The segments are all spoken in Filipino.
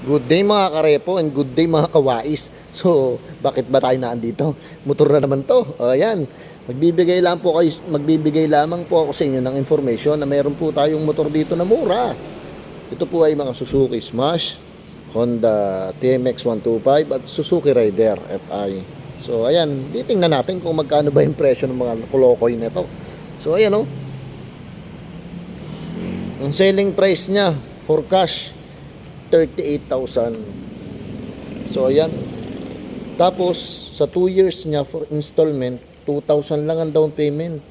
Good day mga karepo and good day mga kawais. So, bakit ba tayo naandito? Motor na naman to. O, ayan. Magbibigay lang po kayo, magbibigay lamang po ako sa inyo ng information na mayroon po tayong motor dito na mura. Ito po ay mga Suzuki Smash, Honda TMX 125 at Suzuki Rider FI. So, ayan, titingnan natin kung magkano ba yung presyo ng mga kulokoy nito. So, ayan oh. Ang selling price niya for cash 38,000. So ayan. Tapos sa 2 years niya for installment, 2,000 lang ang down payment.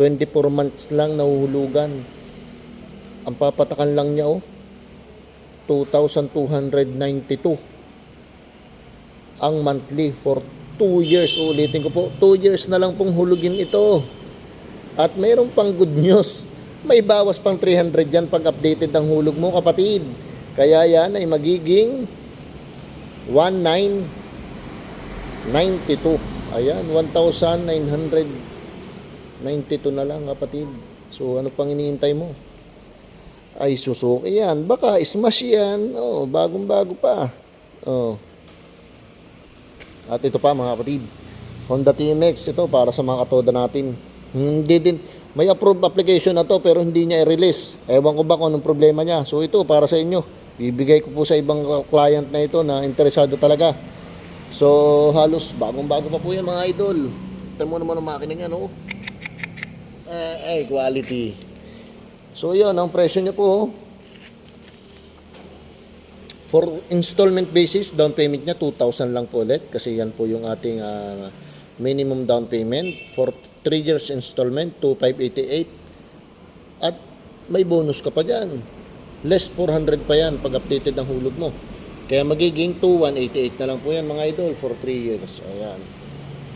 24 months lang nahuhulugan. Ang papatakan lang niya oh 2,292 ang monthly for 2 years. Ulitin ko po, 2 years na lang pong hulugin ito. At mayroon pang good news. May bawas pang 300 yan pag updated ang hulog mo kapatid. Kaya yan ay magiging 1992. Ayan, 1,992 na lang kapatid. So ano pang iniintay mo? Ay Suzuki yan. Baka smash yan. Oh, bagong-bago pa. Oh. At ito pa mga kapatid. Honda TMX ito para sa mga katoda natin. Hindi din may approved application na to pero hindi niya i-release. Ewan ko ba kung anong problema niya. So ito para sa inyo. Bibigay ko po sa ibang client na ito na interesado talaga. So halos bagong-bago pa po yan mga idol. Tignan mo naman ang makina niya no. Eh, eh, quality. So yun, ang presyo niya po oh. For installment basis, down payment niya 2,000 lang po ulit kasi yan po yung ating ah, minimum down payment. For 3 years installment, 2,588. At may bonus ka pa dyan. Less 400 pa yan pag updated ang hulog mo. Kaya magiging 2,188 na lang po yan mga idol for 3 years. Ayan.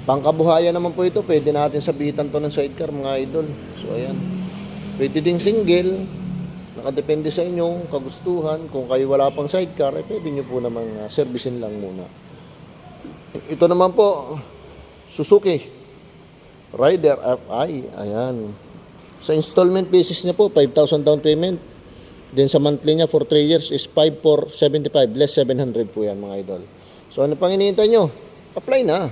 Pangkabuhayan naman po ito. Pwede natin sabitan to ng sidecar mga idol. So ayan. Pwede ding single. Nakadepende sa inyong kagustuhan. Kung kayo wala pang sidecar, eh, pwede nyo po namang uh, servicin lang muna. Ito naman po, Suzuki Rider FI. Ayan. Sa installment basis niya po, 5,000 down payment. Then sa monthly niya for 3 years is 5,475. Less 700 po yan mga idol. So ano pang iniintay nyo? Apply na.